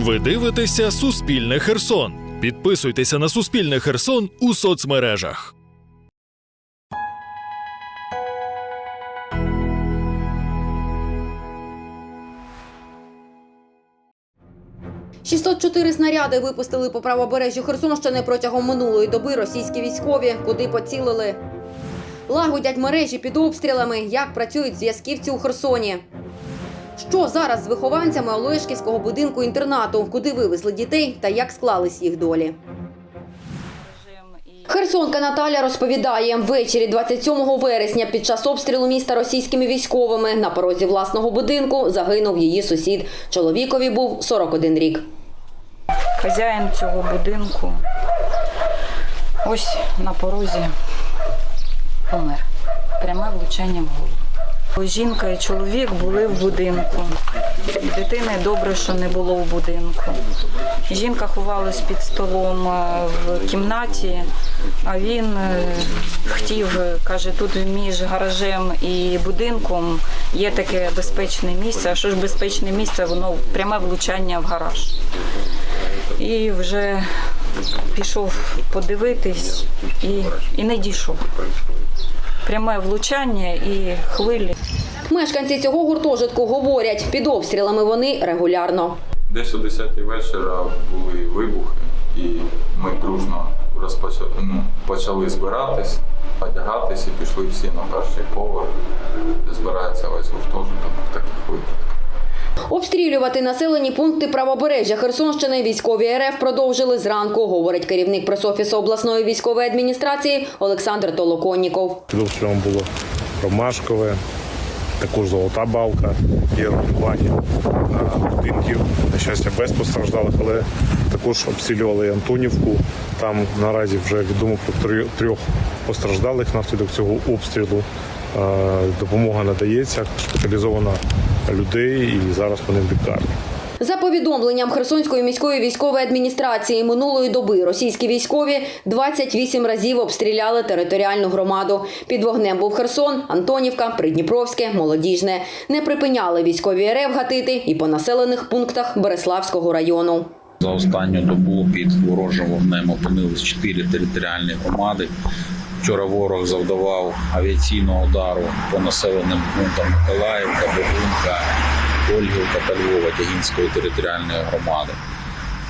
Ви дивитеся Суспільне Херсон. Підписуйтеся на Суспільне Херсон у соцмережах. – 604 снаряди випустили по правобережжю Херсонщини протягом минулої доби російські військові, куди поцілили. Лагодять мережі під обстрілами, як працюють зв'язківці у Херсоні. Що зараз з вихованцями Олешківського будинку інтернату, куди вивезли дітей та як склались їх долі? Херсонка Наталя розповідає, ввечері 27 вересня під час обстрілу міста російськими військовими на порозі власного будинку загинув її сусід. Чоловікові був 41 рік. Хазяїн цього будинку ось на порозі помер. Пряме влучання в голову. Жінка і чоловік були в будинку. Дитини добре, що не було в будинку. Жінка ховалась під столом е, в кімнаті, а він е, хотів, каже, тут між гаражем і будинком є таке безпечне місце. А що ж безпечне місце? Воно пряме влучання в гараж. І вже пішов подивитись і, і не дійшов. Пряме влучання і хвилі. Мешканці цього гуртожитку говорять, під обстрілами вони регулярно. Десь о 10 вечора були вибухи, і ми дружно розпочали, ну, почали збиратись, одягатись і пішли всі на перший поверх, де збирається весь гуртожиток в таких випадках. Обстрілювати населені пункти правобережжя Херсонщини військові РФ продовжили зранку, говорить керівник пресофісу обласної військової адміністрації Олександр Толоконніков. Під обстрілом було Ромашкове, також Золота Балка, є руйнування будинків. На щастя, без постраждалих, але також обстрілювали Антонівку. Там наразі вже відомо про трьох постраждалих внаслідок цього обстрілу. Допомога надається, шпиталізовано людей і зараз вони в лікарні. За повідомленням Херсонської міської військової адміністрації минулої доби російські військові 28 разів обстріляли територіальну громаду. Під вогнем був Херсон, Антонівка, Придніпровське, Молодіжне. Не припиняли військові РФ гатити і по населених пунктах Береславського району. За останню добу під ворожим вогнем опинились чотири територіальні громади. Вчора ворог завдавав авіаційного удару по населеним пунктам Миколаївка, Богунка, Ольгівка та Львова Тягінської територіальної громади.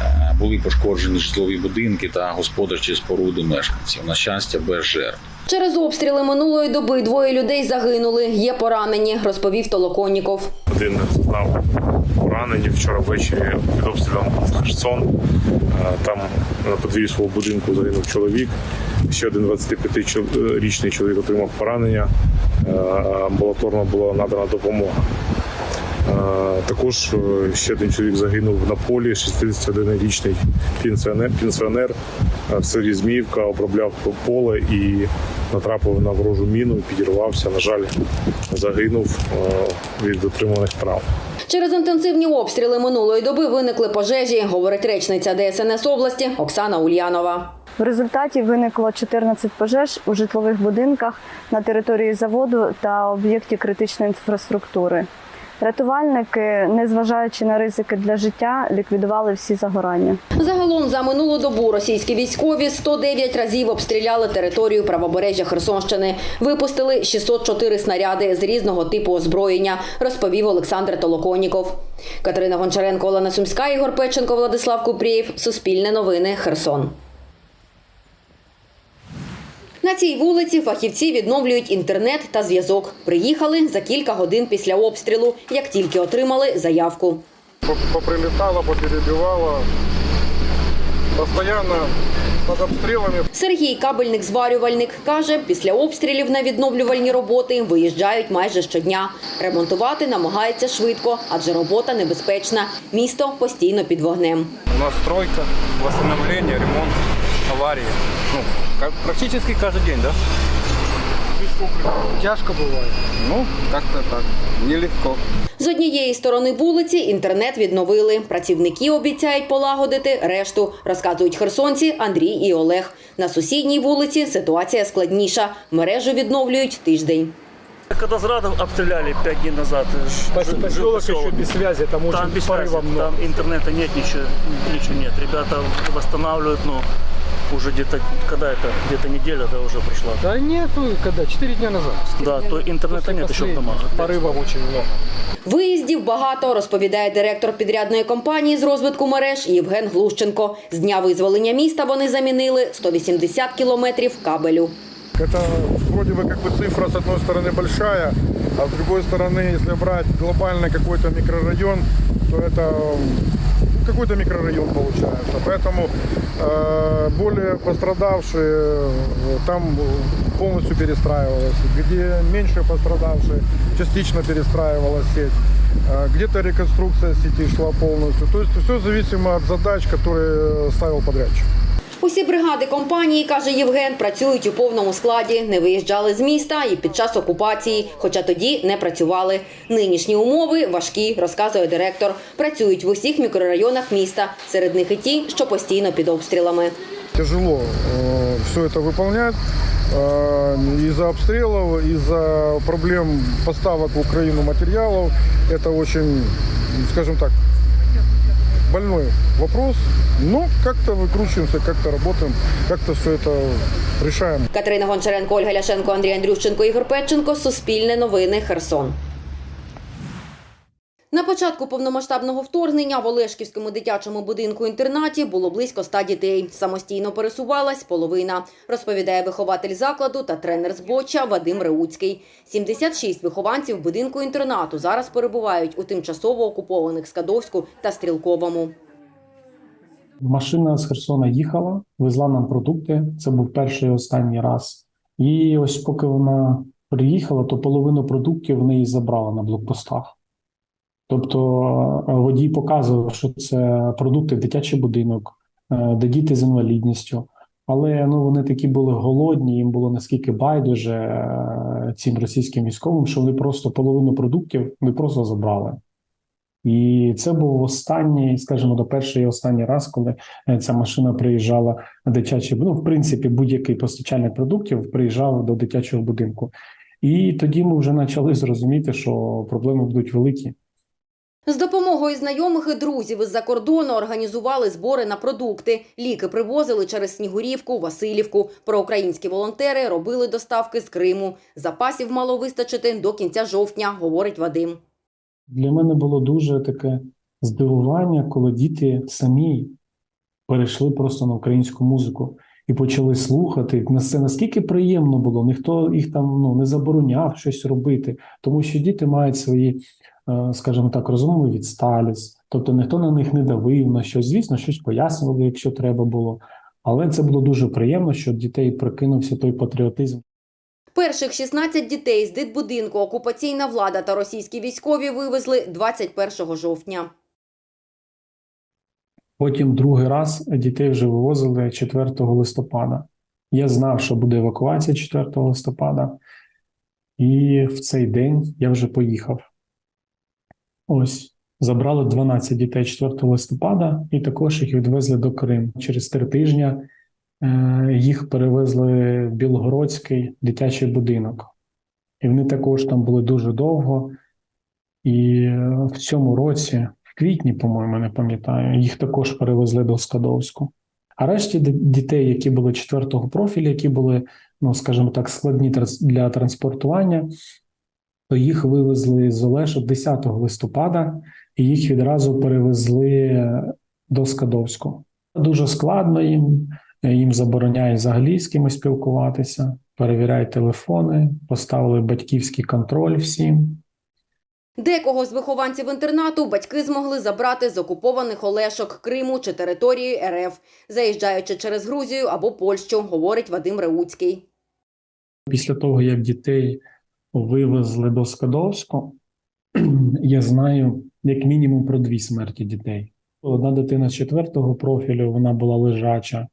Е, Були пошкоджені житлові будинки та господарчі споруди мешканців. На щастя, без жертв. Через обстріли минулої доби двоє людей загинули. Є поранені, розповів Толоконніков. Один зазнав поранення вчора ввечері під обстрілом був Херсон. Е, Там на подвір'ї свого будинку загинув чоловік. Ще один 25-річний чоловік отримав поранення. Е, Амбулаторно була надана допомога. Також е, ще один чоловік загинув на полі, 61-річний пенсіонер, пенсіонер е, в селі Зміївка обробляв поле і натрапив на ворожу міну, підірвався. На жаль, загинув е, від отриманих травм. Через інтенсивні обстріли минулої доби виникли пожежі, говорить речниця ДСНС області Оксана Ульянова. В результаті виникло 14 пожеж у житлових будинках на території заводу та об'єкті критичної інфраструктури. Рятувальники, незважаючи на ризики для життя, ліквідували всі загорання. Загалом за минулу добу російські військові 109 разів обстріляли територію правобережжя Херсонщини. Випустили 604 снаряди з різного типу озброєння, розповів Олександр Толоконіков. Катерина Гончаренко, Олена Сумська, Ігор Печенко, Владислав Купрієв. Суспільне новини. Херсон. На цій вулиці фахівці відновлюють інтернет та зв'язок. Приїхали за кілька годин після обстрілу, як тільки отримали заявку. По- поприлетало, поперебивало. Постоянно под обстрелами. Сергій Кабельник-зварювальник каже, після обстрілів на відновлювальні роботи виїжджають майже щодня. Ремонтувати намагається швидко, адже робота небезпечна. Місто постійно під вогнем. У нас стройка, восстановление, ремонт, аварии. Ну, как- практически каждый день, да? Тяжко бывает. Ну, как-то так. Нелегко. З однієї сторони вулиці інтернет відновили. Працівники обіцяють полагодити решту, розказують херсонці Андрій і Олег. На сусідній вулиці ситуація складніша. Мережу відновлюють тиждень. Когда Зрадов обстреляли пять дней назад, э, жил- жил Поселок поселок. еще без связи, там очень Там без связи, порыва много. там интернета нет, ничего, ничего нет. Ребята восстанавливают, но уже где-то, когда это, где-то неделя, да, уже прошла. Да нету, когда? Четыре дня назад. Да, то интернета нет еще в домах. Порывов очень много. Виїздів багато, розповідає директор підрядної компанії з розвитку мереж Євген Глущенко. З дня визволення міста вони замінили 180 кілометрів кабелю. Это вроде бы как бы цифра с одной стороны большая, а с другой стороны, если брать глобальный какой-то микрорайон, то это ну, какой-то микрорайон получается. Поэтому э, более пострадавшие э, там полностью перестраивалась, где меньше пострадавшие частично перестраивалась сеть. Э, Где-то реконструкция сети шла полностью. То есть все зависимо от задач, которые ставил подрядчик. Усі бригади компанії, каже Євген, працюють у повному складі, не виїжджали з міста і під час окупації, хоча тоді не працювали. Нинішні умови важкі, розказує директор. Працюють в усіх мікрорайонах міста, серед них і ті, що постійно під обстрілами. тяжело все это выполнять э, из-за обстрелов, из-за проблем поставок в Украину материалов. Это очень, скажем так, больной вопрос. Но как-то выкручиваемся, как-то работаем, как-то все это решаем. Катерина Гончаренко, Ольга Ляшенко, Андрій Андрющенко, Ігор Петченко. Суспільне новини. Херсон. На початку повномасштабного вторгнення в Олешківському дитячому будинку-інтернаті було близько ста дітей. Самостійно пересувалась половина, розповідає вихователь закладу та тренер з боча Вадим Реуцький. 76 вихованців будинку-інтернату зараз перебувають у тимчасово окупованих Скадовську та Стрілковому. Машина з Херсона їхала, везла нам продукти. Це був перший і останній раз. І ось поки вона приїхала, то половину продуктів в неї забрала на блокпостах. Тобто е, водій показував, що це продукти дитячий будинок, е, де діти з інвалідністю. Але ну вони такі були голодні, їм було наскільки байдуже е, цим російським військовим, що вони просто половину продуктів вони просто забрали. І це був останній, скажімо, до перший і останній раз, коли ця машина приїжджала на дитячий ну, в принципі, будь-який постачальник продуктів приїжджав до дитячого будинку. І тоді ми вже почали зрозуміти, що проблеми будуть великі. З допомогою знайомих і друзів із-за кордону організували збори на продукти. Ліки привозили через Снігурівку, Васильівку. Проукраїнські волонтери робили доставки з Криму. Запасів мало вистачити до кінця жовтня, говорить Вадим. Для мене було дуже таке здивування, коли діти самі перейшли просто на українську музику і почали слухати. Це наскільки приємно було, ніхто їх там ну, не забороняв щось робити, тому що діти мають свої, скажімо так, розумові відсталість, тобто ніхто на них не давив на щось. Звісно, щось пояснювали, якщо треба було. Але це було дуже приємно, що дітей прикинувся той патріотизм. Перших 16 дітей з дитбудинку окупаційна влада та російські військові вивезли 21 жовтня. Потім другий раз дітей вже вивозили 4 листопада. Я знав, що буде евакуація 4 листопада, і в цей день я вже поїхав. Ось забрали 12 дітей 4 листопада, і також їх відвезли до Криму. Через три тижні е, їх перевезли в Білгородський дитячий будинок. І вони також там були дуже довго. І е, в цьому році, в квітні, по-моєму, не пам'ятаю, їх також перевезли до Скадовську. А решті дітей, які були четвертого профілю, які були, ну скажімо так, складні для транспортування, то їх вивезли з Олешок 10 листопада, і їх відразу перевезли до Скадовську. Дуже складно їм, їм забороняють взагалі з кимось спілкуватися, перевіряють телефони, поставили батьківський контроль всім. Декого з вихованців інтернату батьки змогли забрати з окупованих Олешок, Криму чи території РФ, заїжджаючи через Грузію або Польщу, говорить Вадим Реуцький. Після того, як дітей вивезли до Скадовську, я знаю як мінімум про дві смерті дітей. Одна дитина з четвертого профілю, вона була лежача.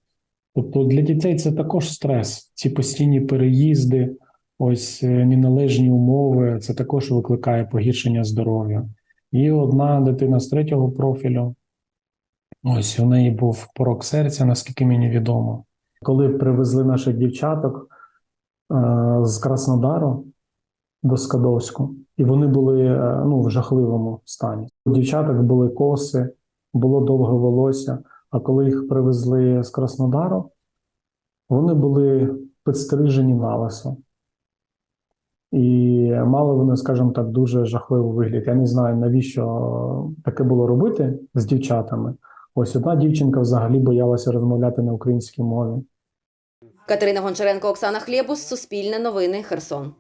Тобто для дітей це також стрес. Ці постійні переїзди, ось е, неналежні умови, це також викликає погіршення здоров'я. І одна дитина з третього профілю, ось у неї був порок серця, наскільки мені відомо. Коли привезли наших дівчаток, е, з Краснодару до Скадовську, і вони були е, ну, в жахливому стані. У дівчаток були коси, було довге волосся. А коли їх привезли з Краснодару, вони були підстрижені на лисо. І мали вони, скажімо так, дуже жахливий вигляд. Я не знаю, навіщо таке було робити з дівчатами. Ось одна дівчинка взагалі боялася розмовляти на українській мові. Катерина Гончаренко, Оксана Хлєбус, Суспільне новини, Херсон.